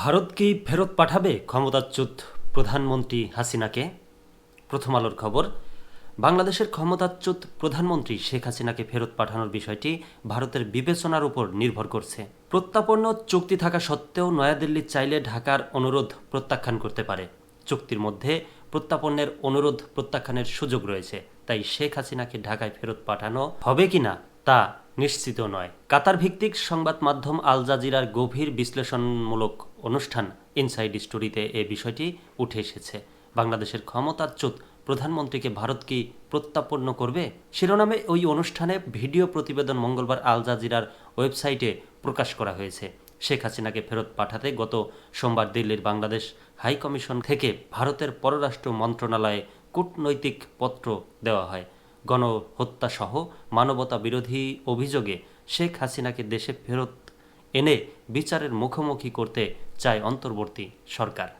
ভারত কি ফেরত পাঠাবে ক্ষমতাচ্যুত প্রধানমন্ত্রী হাসিনাকে? প্রথম আলোর খবর, বাংলাদেশের ক্ষমতাচ্যুত প্রধানমন্ত্রী শেখ হাসিনাকে ফেরত পাঠানোর বিষয়টি ভারতের বিবেচনার উপর নির্ভর করছে। প্রত্যাপন্ন চুক্তি থাকা সত্ত্বেও নয়াদিল্লি চাইলে ঢাকার অনুরোধ প্রত্যাখ্যান করতে পারে। চুক্তির মধ্যে প্রত্যাপনের অনুরোধ প্রত্যাখ্যানের সুযোগ রয়েছে, তাই শেখ হাসিনাকে ঢাকায় ফেরত পাঠানো হবে কিনা তা নিশ্চিত নয়। কাতার ভিত্তিক সংবাদ মাধ্যম আল জাজিরার গভীর বিশ্লেষণমূলক অনুষ্ঠান ইনসাইড স্টোরিতে এ বিষয়টি উঠে এসেছে। বাংলাদেশের ক্ষমতাচ্যুত প্রধানমন্ত্রীকে ভারত কি প্রত্যাপন্ন করবে? শিরোনামে ওই অনুষ্ঠানে ভিডিও প্রতিবেদন মঙ্গলবার আল জাজিরার ওয়েবসাইটে প্রকাশ করা হয়েছে। শেখ হাসিনাকে ফেরত পাঠাতে গত সোমবার দিল্লির বাংলাদেশ হাই কমিশন থেকে ভারতের পররাষ্ট্র মন্ত্রণালয়ে কূটনৈতিক পত্র দেওয়া হয়। গণহত্যাসহ মানবতা বিরোধী অভিযোগে শেখ হাসিনাকে দেশে ফেরত এনে বিচারের মুখোমুখি করতে চায় অন্তর্বর্তী সরকার।